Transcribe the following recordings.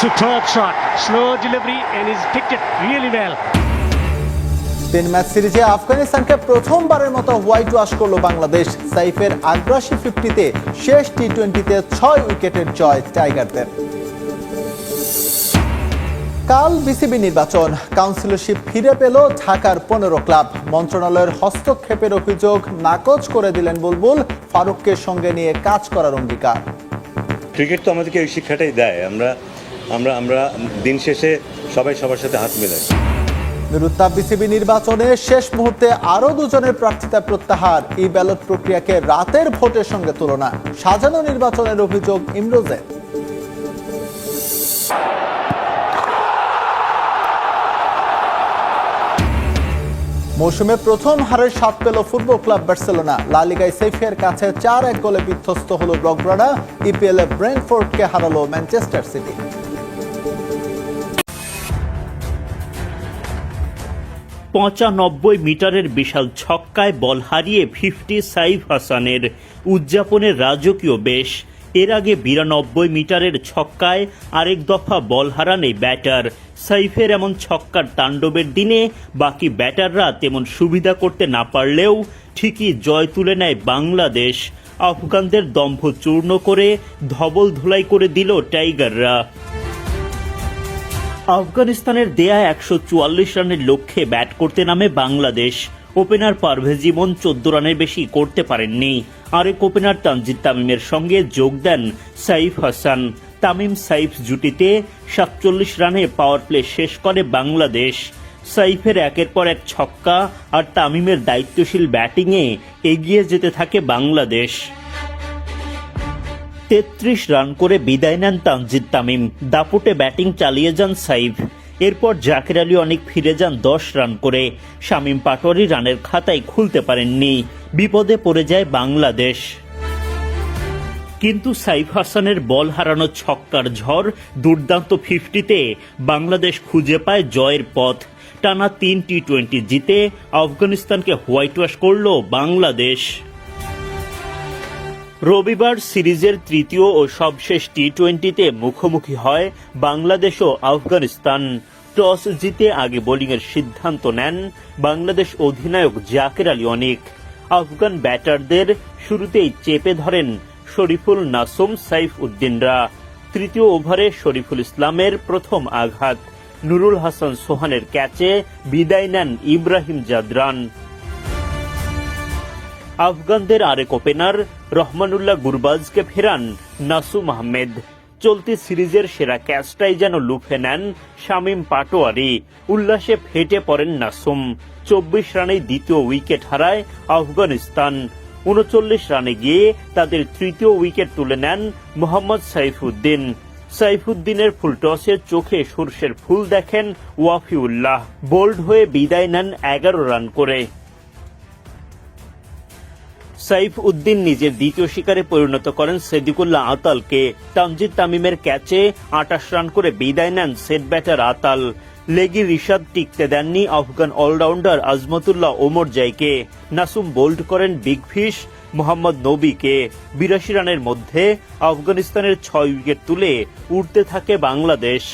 Superb shot, slow delivery, and he's picked it really well. তিন match সিরিজে আফগানিস্তানকে প্রথমবারের মতো হোয়াইট ওয়াশ করল বাংলাদেশ। সাইফের আগ্রাসী ফিফটিতে শেষ টি টোয়েন্টিতে ছয় উইকেটের জয় টাইগারদের। কাল বিসিবি নির্বাচন। কাউন্সিলরশিপ ফিরে পেল ঢাকার পনেরো ক্লাব। মন্ত্রণালয়ের হস্তক্ষেপের অভিযোগ নাকচ করে দিলেন বুলবুল। ফারুককে সঙ্গে নিয়ে কাজ করার অঙ্গীকার। ক্রিকেট তো আমাদেরকে ওই শিক্ষাটাই দেয়। আমরা আমরা আমরা দিন শেষে সবাই সবার সাথে হাত মেলাই। নিরুত্তাপ বিসিবি নির্বাচনে শেষ মুহূর্তে আরও দুজনের প্রার্থিতা প্রত্যাহার। এই ব্যালট প্রক্রিয়াকে রাতের ভোটের সঙ্গে তুলনা সাজানো নির্বাচনের অভিযোগ ইমরোজের মৌসুমে প্রথম হারের স্বাদ পেল ফুটবল ক্লাব বার্সেলোনা। লা লিগায় সেফিয়ার কাছে চার এক গোলে বিধ্বস্ত হল ব্লকগ্রানা ইপিএল এ ব্রেন্টফোর্ডকে হারালো ম্যানচেস্টার সিটি। পঁচানব্বই মিটারের বিশাল ছক্কায় বল হারিয়ে ফিফটি সাইফ হাসানের উদযাপনের রাজকীয় বেশ। এর আগে বিরানব্বই মিটারের ছক্কায় আরেক দফা বল হারান এই ব্যাটার। সাইফের এমন ছক্কার তাণ্ডবের দিনে বাকি ব্যাটাররা তেমন সুবিধা করতে না পারলেও ঠিকই জয় তুলে নেয় বাংলাদেশ। আফগানদের দম্ভ চূর্ণ করে ধবল ধুলাই করে দিল টাইগাররা। আফগানিস্তানের দেয়া একশো চুয়াল্লিশ রানের লক্ষ্যে ব্যাট করতে নামে বাংলাদেশ। ওপেনার পারভেজ ইমন চোদ্দ রানের বেশি করতে পারেননি। আরেক ওপেনার তানজিদ তামিমের সঙ্গে যোগ দেন সাইফ হাসান। তামিম সাইফ জুটিতে সাতচল্লিশ রানে পাওয়ার প্লে শেষ করে বাংলাদেশ। সাইফের একের পর এক ছক্কা আর তামিমের দায়িত্বশীল ব্যাটিংয়ে এগিয়ে যেতে থাকে বাংলাদেশ। তেত্রিশ রান করে বিদায় নেন তানজিদ তামিম। দাপুটে ব্যাটিং চালিয়ে যান সাইফ। এরপর জাকির আলী অনেক ফিরে যান দশ রান করে। শামীম পাটোয়ারি রানের খাতায় খুলতে পারেননি। বিপদে পড়ে যায় বাংলাদেশ। কিন্তু সাইফ হাসানের বল হারানো ছক্কার ঝড় দুর্দান্ত ফিফটিতে বাংলাদেশ খুঁজে পায় জয়ের পথ। টানা তিন টি টোয়েন্টি জিতে আফগানিস্তানকে হোয়াইট ওয়াশ করল বাংলাদেশ। রবিবার সিরিজের তৃতীয় ও সবশেষ টি টোয়েন্টিতে মুখোমুখি হয় বাংলাদেশ ও আফগানিস্তান। টস জিতে আগে বোলিংয়ের সিদ্ধান্ত নেন বাংলাদেশ অধিনায়ক জাকের আলী অনিক। আফগান ব্যাটারদের শুরুতেই চেপে ধরেন শরীফুল নাসুম, সাইফ উদ্দিনরা। তৃতীয় ওভারে শরীফুল ইসলামের প্রথম আঘাত। নুরুল হাসান সোহানের ক্যাচে বিদায় নেন ইব্রাহিম জাদরান। আফগানদের আরেক ওপেনার রহমানুল্লাহ গুরবাজকে ফেরান নাসুম আহমেদ। চলতি সিরিজের সেরা ক্যাচটাই যেন লুফে নেন শামীম পাটোয়ারি। উল্লাসে ফেটে পড়েন নাসুম। চব্বিশ রানে দ্বিতীয় উইকেট হারায় আফগানিস্তান। উনচল্লিশ রানে গিয়ে তাদের তৃতীয় উইকেট তুলে নেন মোহাম্মদ সাইফুদ্দিন। সাইফুদ্দিনের ফুলটসে চোখে সর্ষের ফুল দেখেন ওয়াফিউল্লাহ। বোল্ড হয়ে বিদায় নেন এগারো রান করে। সাইফ উদ্দিন নিজের দ্বিতীয় শিকারে পরিণত করেন সেদিকুল্লাহ আতালকে তানজিদ তামিমের ক্যাচে আটাশ রান করে বিদায় নেন সেট ব্যাটার আতাল। লেগি রিশাদ টিকতে দেননি আফগান অলরাউন্ডার আজমতুল্লাহ ওমর জাইকে। নাসুম বোল্ড করেন বিগ ফিশ মোহাম্মদ নবীকে বিরাশি রানের মধ্যে আফগানিস্তানের ছয় উইকেট তুলে উঠতে থাকে বাংলাদেশ।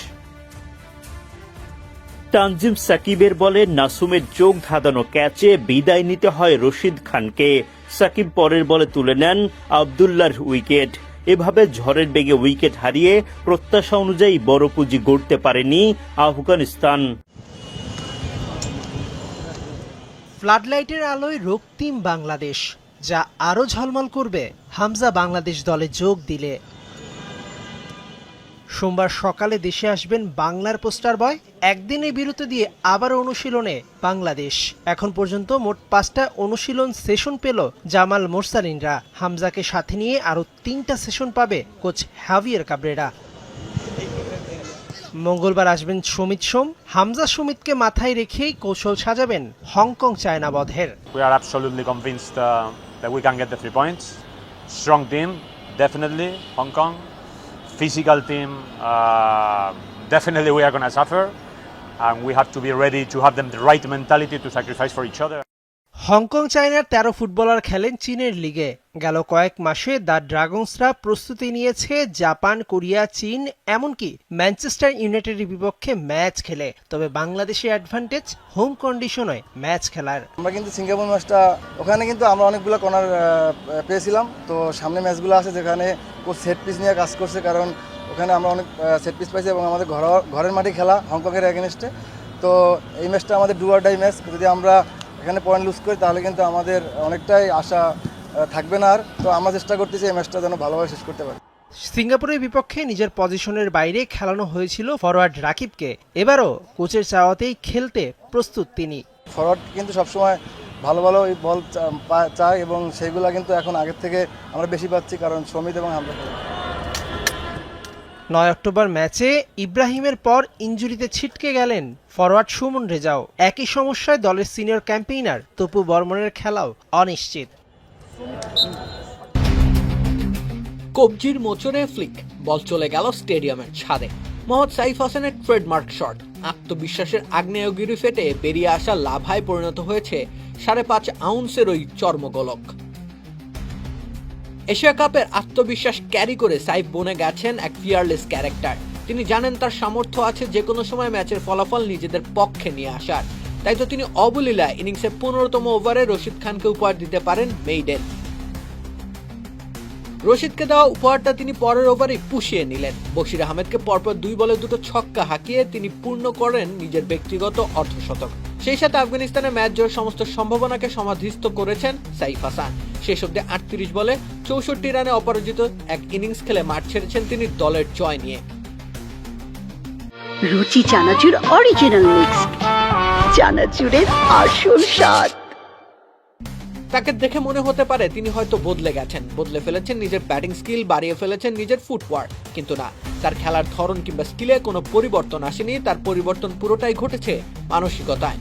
তানজিম সাকিবের বলে নাসুমের চোখ ধাঁধানো ক্যাচে বিদায় নিতে হয় রশিদ খানকে। সাকিব পরের বলে তুলে নেন আবদুল্লার উইকেট। এভাবে ঝড়ের বেগে উইকেট হারিয়ে প্রত্যাশা অনুযায়ী বড় পুঁজি গড়তে পারেনি আফগানিস্তান। ফ্লাডলাইটের আলোয় রক্তিম বাংলাদেশ, যা আরও ঝলমল করবে। হামজা বাংলাদেশ দলে যোগ দিলে সোমবার সকালে দেশে আসবেন বাংলার পোস্টার বয়। একদিনে বিরতি দিয়ে আবার অনুশীলনে বাংলাদেশ। এখন পর্যন্ত মোট পাঁচটা অনুশীলন সেশন পেল জামাল মোরসালিনরা। হামজাকে সাথে নিয়ে আরও তিনটা সেশন পাবে কোচ হ্যাভিয়ার কাবরেরা। মঙ্গলবার আসবেন সমিত সোম। হামজা সমিতকে মাথায় রেখেই কৌশল সাজাবেন হংকং চায়না বধের। We are absolutely convinced uh, physical team, uh, definitely we are going to suffer. And we have to be ready to have them the right mentality to sacrifice for each other. Hong Kong চায়নার তেরো footballer খেলেন চীনের লিগে গেল কয়েক মাসে the ড্রাগনসরা প্রস্তুতি নিয়েছে জাপান, কোরিয়া, চীন, এমনকি ম্যানচেস্টার ইউনাইটেডের বিপক্ষে ম্যাচ খেলে। তবে বাংলাদেশের অ্যাডভান্টেজ হোম কন্ডিশনে ম্যাচ খেলার। আমরা কিন্তু সিঙ্গাপুর ম্যাচটা, ওখানে কিন্তু আমরা অনেকগুলো কর্নার পেয়েছিলাম। তো সামনে ম্যাচগুলো আছে যেখানে ও সেট পিস নিয়ে কাজ করছে, কারণ ওখানে আমরা অনেক সেট পিস পাইছি এবং আমাদের ঘর, ঘরের মাঠে খেলা হংকংয়ের এগেনস্টে তো এই ম্যাচটা আমাদের ডু ডাই ম্যাচ যদি আমরা এখানে পয়েন্ট লুজ করি, তাহলে কিন্তু আমাদের অনেকটাই আশা থাকবে না আর। তো আমরা চেষ্টা করতেছি এই ম্যাচটা যেন ভালোভাবে শেষ করতে পারি। সিঙ্গাপুরের বিপক্ষে নিজের পজিশনের বাইরে খেলানো হয়েছিল ফরওয়ার্ড রাকিবকে। এবারও কোচের চাওয়াতেই খেলতে প্রস্তুত তিনি। ফরওয়ার্ড কিন্তু সবসময় ভালো ভালো বল চায় এবং সেইগুলো কিন্তু এখন আগের থেকে আমরা বেশি পাচ্ছি কারণ সমিত এবং আমরা নয় অক্টোবর ম্যাচে ইব্রাহিমের পর ইঞ্জুরিতে ছিটকে গেলেন ফরওয়ার্ড সুমন রেজাও। একই সমস্যায় দলের সিনিয়র ক্যাম্পেইনার তপু বর্মনের খেলাও অনিশ্চিত। কবজির মোচরে ফ্লিক বল চলে গেল স্টেডিয়ামের ছাদে। মোহাম্মদ সাইফ হাসানের ট্রেডমার্ক শট আত্মবিশ্বাসের আগ্নেয়গিরি ফেটে বেরিয়ে আসা লাভায় পরিণত হয়েছে সাড়ে পাঁচ আউন্সের ওই চর্মগোলক। এশিয়া কাপের আত্মবিশ্বাস ক্যারি করে সাইফ বনে গেছেন এক ফিয়ারলেস ক্যারেক্টার তিনি জানেন তার সামর্থ্য আছে যে কোনো সময় ম্যাচের ফলাফল নিজেদের পক্ষে নিয়ে আসার। তাই তো তিনি অবলীলা ইনিংসের পনেরোতম ওভারে রশিদ খানকে উপহার দিতে পারেন মেইডেন। রশিদকে দেওয়া উপহারটা তিনি পরের ওভারেই পুষিয়ে নিলেন। বশির আহমেদকে পরপর দুই বলে দুটো ছক্কা হাঁকিয়ে তিনি পূর্ণ করেন নিজের ব্যক্তিগত অর্ধশতক। সেই সাথে আফগানিস্তানের ম্যাচ জয়ের সমস্ত সম্ভাবনাকে সমাধিস্থ করেছেন সাইফ হাসান। শেষ অব্দি আটত্রিশ বলে চৌষট্টি রানে অপরাজিত এক ইনিংস খেলে মাঠ ছেড়েছেন তিনি দলের জয় নিয়ে। রুচি চানাচুর অরিজিনাল মিক্স আসল স্বাদ। তাকে দেখে মনে হতে পারে তিনি হয়তো বদলে গেছেন, বদলে ফেলেছেন নিজের ব্যাটিং স্কিল বাড়িয়ে ফেলেছেন নিজের ফুটওয়ার্ক কিন্তু না, তার খেলার ধরন কিংবা স্কিলে কোনো পরিবর্তন আসেনি, তার পরিবর্তন পুরোটাই ঘটেছে মানসিকতায়।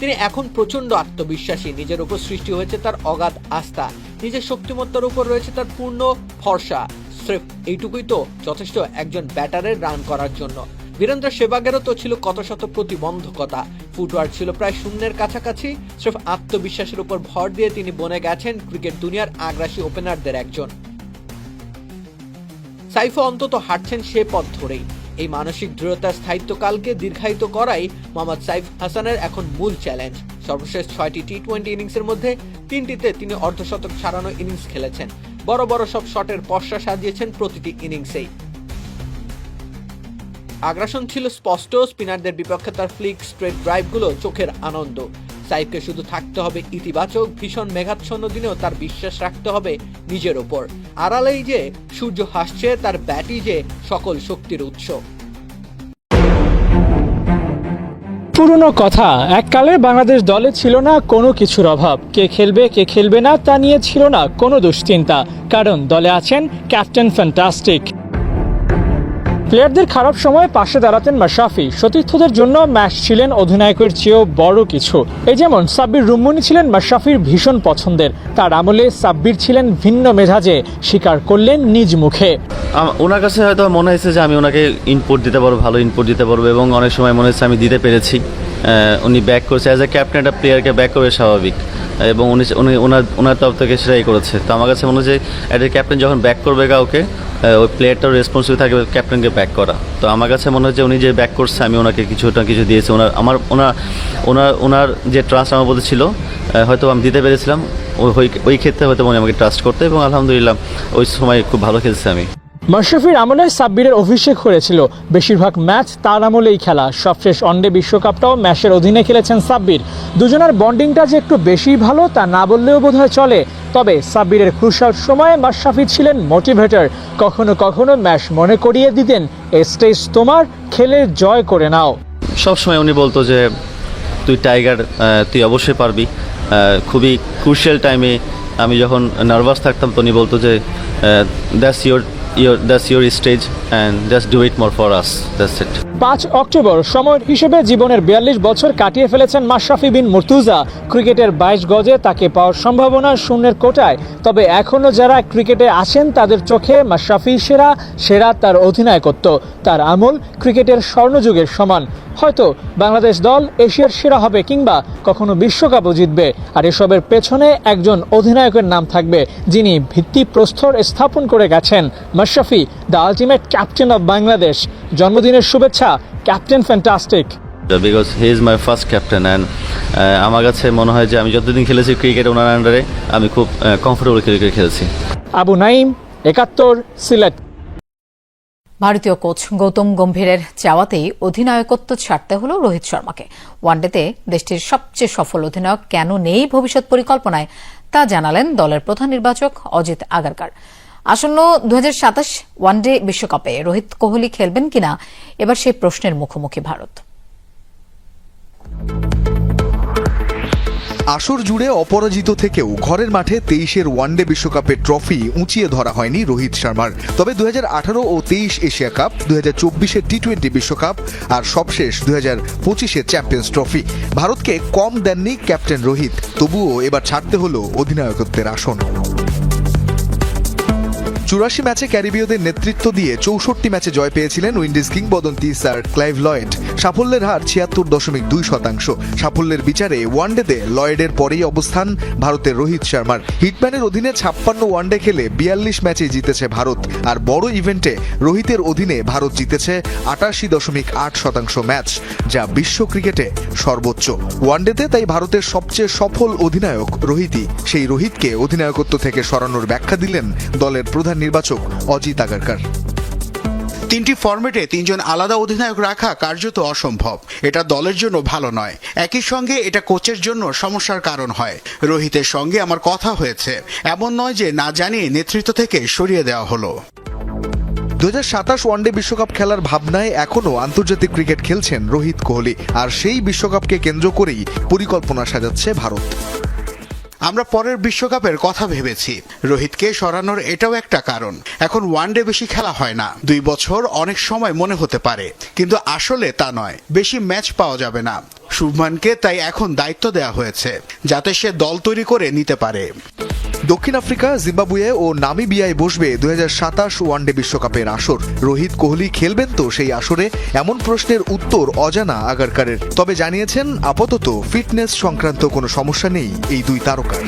তিনি এখন প্রচণ্ড আত্মবিশ্বাসী, নিজের উপর সৃষ্টি হয়েছে তার অগাধ আস্থা, নিজের শক্তিমত্তার উপর রয়েছে তার পূর্ণ ভরসা। স্রেফ এইটুকুই তো যথেষ্ট একজন ব্যাটারের রান করার জন্য। বীরেন্দ্র সেবাগেরও তো ছিল কত শত প্রতিবন্ধকতা। ফুটওয়ার্ক ছিল প্রায় শূন্যের কাছাকাছি, স্রেফ আত্মবিশ্বাসের উপর ভর দিয়ে তিনি বনে গেছেন ক্রিকেট দুনিয়ার আগ্রাসী ওপেনারদের একজন। সাইফও অন্তত হাঁটছেন সে পথ ধরেই। এই মানসিক দৃঢ়তার স্থায়িত্বকালকে দীর্ঘায়িত করাই মোহাম্মদ সাইফ হাসানের এখন মূল চ্যালেঞ্জ। সর্বশেষ ছয়টি টি টোয়েন্টি ইনিংসের মধ্যে তিনটিতে তিনি অর্ধশতক ছাড়ানো ইনিংস খেলেছেন। বড় বড় সব শটের পশ্চা সাজিয়েছেন প্রতিটি ইনিংসেই। আগ্রাসন ছিল স্পষ্ট, স্পিনারদের বিপক্ষে তার ফ্লিক স্ট্রেট ড্রাইভগুলো চোখের আনন্দ। সাইফকে শুধু থাকতে হবে ইতিবাচক, ভীষণ মেঘাচ্ছন্ন দিনেও তার বিশ্বাস রাখতে হবে নিজের ওপর। আড়ালেই যে সূর্য হাসছে, তার ব্যাটই যে সকল শক্তির উৎস। পুরনো কথা, এককালে বাংলাদেশ দলে ছিল না কোনো কিছুর অভাব। কে খেলবে কে খেলবে না, তা নিয়ে ছিল না কোনো দুশ্চিন্তা। কারণ দলে আছেন ক্যাপ্টেন ফ্যান্টাস্টিক। প্লেয়ারদের খারাপ সময়ে পাশে দাঁড়াতেন মাশরাফি। সতীর্থদের জন্য ম্যাচ ছিলেন অধিনায়কের চেয়েও বড় কিছু। এই যেমন সাব্বির রুম্মনি ছিলেন মাশরাফির ভীষণ পছন্দের। তার আমলে সাব্বির ছিলেন ভিন্ন মেজাজে, স্বীকার করলেন নিজ মুখে। ওনার কাছে হয়তো মনে হয়েছে যে আমি ওনাকে ইনপুট দিতে পারব, ভালো ইনপুট দিতে পারব এবং অনেক সময় মনে হচ্ছে আমি দিতে পেরেছি। উনি ব্যাক করছে। অ্যাজ এ ক্যাপ্টেন একটা প্লেয়ারকে ব্যাক করবে স্বাভাবিক। এবং উনি উনি ওনার ওনার তরফ থেকে সেটাই করেছে। তো আমার কাছে মনে হচ্ছে অ্যাজ এ ক্যাপ্টেন যখন ব্যাক করবে কাউকে ওই প্লেয়ারটার রেসপন্সিবল থাকবে ক্যাপ্টেনকে ব্যাক করা। তো আমার কাছে মনে হচ্ছে উনি যে ব্যাক করছে, আমি ওনাকে কিছু না কিছু দিয়েছি। ওনার, আমার ওনার ওনার ওনার যে ট্রাস্ট আমার মধ্যে ছিল হয়তো আমি দিতে পেরেছিলাম। ওই- ওই ক্ষেত্রে হয়তো উনি আমাকে ট্রাস্ট করতে এবং আলহামদুলিল্লাহ ওই সময় খুব ভালো খেলছে আমি। মাশরাফির আমলে সাব্বিরের অভিষেক হয়েছিল। বেশিরভাগ ম্যাচ তার আমলেই খেলা। সবশেষ ওয়ানডে বিশ্বকাপটাও ম্যাচের অধীনে খেলেছেন সাব্বির। দুজনের বন্ডিংটা যে একটু বেশি ভালো, তা না বললেও বোধহয় চলে। তবে সাব্বিরের ক্রুশাল সময়ে মাশরাফি ছিলেন মোটিভেটর। কখনো কখনো ম্যাচ মনে করিয়ে দিতেন এ স্টেজ তোমার, খেলে জয় করে নাও। সবসময় উনি বলতো যে, তুই টাইগার তুই অবশ্যই পারবি। খুবই ক্রুশিয়াল টাইমে আমি যখন নার্ভাস থাকতাম, তো উনি বলতো যে that's your your that's your stage and just do it more for us. That's it. পাঁচ অক্টোবর সময়ের হিসেবে জীবনের বিয়াল্লিশ বছর কাটিয়ে ফেলেছেন মাশরাফি বিন মুর্তুজা। ক্রিকেটের বাইশ গজে তাকে পাওয়ার সম্ভাবনা শূন্যের কোটায়। তবে এখনও যারা ক্রিকেটে আসেন তাদের চোখে মাশরাফি সেরা সেরা তার অধিনায়কত্ব। তার আমল ক্রিকেটের স্বর্ণযুগের সমান। হয়তো বাংলাদেশ দল এশিয়ার সেরা হবে কিংবা কখনো বিশ্বকাপও জিতবে। আর এসবের পেছনে একজন অধিনায়কের নাম থাকবে, যিনি ভিত্তিপ্রস্তর স্থাপন করে গেছেন Mashrafe, the ultimate captain of Bangladesh. জন্মদিনের শুভেচ্ছা captain fantastic because he is my first captain and আমার কাছে মনে হয় যে আমি যতদিন খেলেছি ক্রিকেট ওনার আন্ডারে আমি খুব কমফোর্টেবল ক্রিকেট খেলেছি। আবু নাইম একাত্তর সিলেট। ভারতীয় কোচ গৌতম গম্ভীরের চাওয়াতেই অধিনায়কত্ব ছাড়তে হলো রোহিত শর্মাকে। ওয়ানডেতে দেশটির সবচেয়ে সফল অধিনায়ক কেন নেই ভবিষ্যৎ পরিকল্পনায় তা জানালেন দলের প্রধান নির্বাচক অজিত আগারকার। আসন্ন দু ওয়ানডে বিশ্বকাপে রোহিত কোহলি খেলবেন কিনা, এবার সেই প্রশ্নের মুখোমুখি ভারত। আসর জুড়ে অপরাজিত থেকেও ঘরের মাঠে তেইশের ওয়ানডে বিশ্বকাপের ট্রফি উঁচিয়ে ধরা হয়নি রোহিত শর্মার। তবে দুহাজার আঠারো ও তেইশ এশিয়া কাপ দু হাজার চব্বিশের টি টোয়েন্টি বিশ্বকাপ আর সবশেষ দু হাজার পঁচিশের চ্যাম্পিয়ন্স ট্রফি। ভারতকে কম দেননি ক্যাপ্টেন রোহিত, তবুও এবার ছাড়তে হলো অধিনায়কত্বের আসন। চুরাশি ম্যাচে ক্যারিবীয়দের নেতৃত্ব দিয়ে চৌষট্টি ম্যাচে জয় পেয়েছিলেন উইন্ডিজ কিংবদন্তি স্যার ক্লাইভ লয়েড। সাফল্যের হার ছিয়াত্তর দশমিক দুই শতাংশ। সাফল্যের বিচারে ওয়ানডেতে লয়েডের পরেই অবস্থান ভারতের রোহিত শর্মার। হিটম্যানের অধীনে ছাপ্পান্ন ওয়ানডে খেলে বিয়াল্লিশ ম্যাচে জিতেছে ভারত। আর বড় ইভেন্টে রোহিতের অধীনে ভারত জিতেছে আটাশি দশমিক আট শতাংশ ম্যাচ, যা বিশ্ব ক্রিকেটে সর্বোচ্চ। ওয়ানডেতে তাই ভারতের সবচেয়ে সফল অধিনায়ক রোহিতই। সেই রোহিতকে অধিনায়কত্ব থেকে সরানোর ব্যাখ্যা দিলেন দলের প্রধান নির্বাচক অজিত আগারকার। তিনটি ফরম্যাটে তিনজন আলাদা অধিনায়ক রাখা কার্যত অসম্ভব। এটা দলের জন্য ভালো নয়। একই সঙ্গে এটা কোচের জন্য সমস্যার কারণ হয়। রোহিতের সঙ্গে আমার কথা হয়েছে। এমন নয় যে না জানিয়ে নেতৃত্ব থেকে সরিয়ে দেওয়া হলো। দু হাজার সাতাশ ওয়ানডে বিশ্বকাপ খেলার ভাবনায় এখনও আন্তর্জাতিক ক্রিকেট খেলছেন রোহিত কোহলি। আর সেই বিশ্বকাপকে কেন্দ্র করেই পরিকল্পনা সাজাচ্ছে ভারত। আমরা পরের বিশ্বকাপের কথা ভেবেছি। রোহিতকে সরানোর এটাও একটা কারণ। এখন ওয়ানডে বেশি খেলা হয় না। দুই বছর অনেক সময় মনে হতে পারে। কিন্তু আসলে তা নয়। বেশি ম্যাচ পাওয়া যাবে না। শুভমানকে তাই এখন দায়িত্ব দেওয়া হয়েছে, যাতে সে দল তৈরি করে নিতে পারে। দক্ষিণ আফ্রিকা, জিম্বাবুয়ে ও নামিবিয়ায় বসবে দু হাজার সাতাশ ওয়ানডে বিশ্বকাপের আসর। রোহিত কোহলি খেলবেন তো সেই আসরে? এমন প্রশ্নের উত্তর অজানা আগারকারের। তবে জানিয়েছেন, আপাতত ফিটনেস সংক্রান্ত কোনো সমস্যা নেই এই দুই তারকার।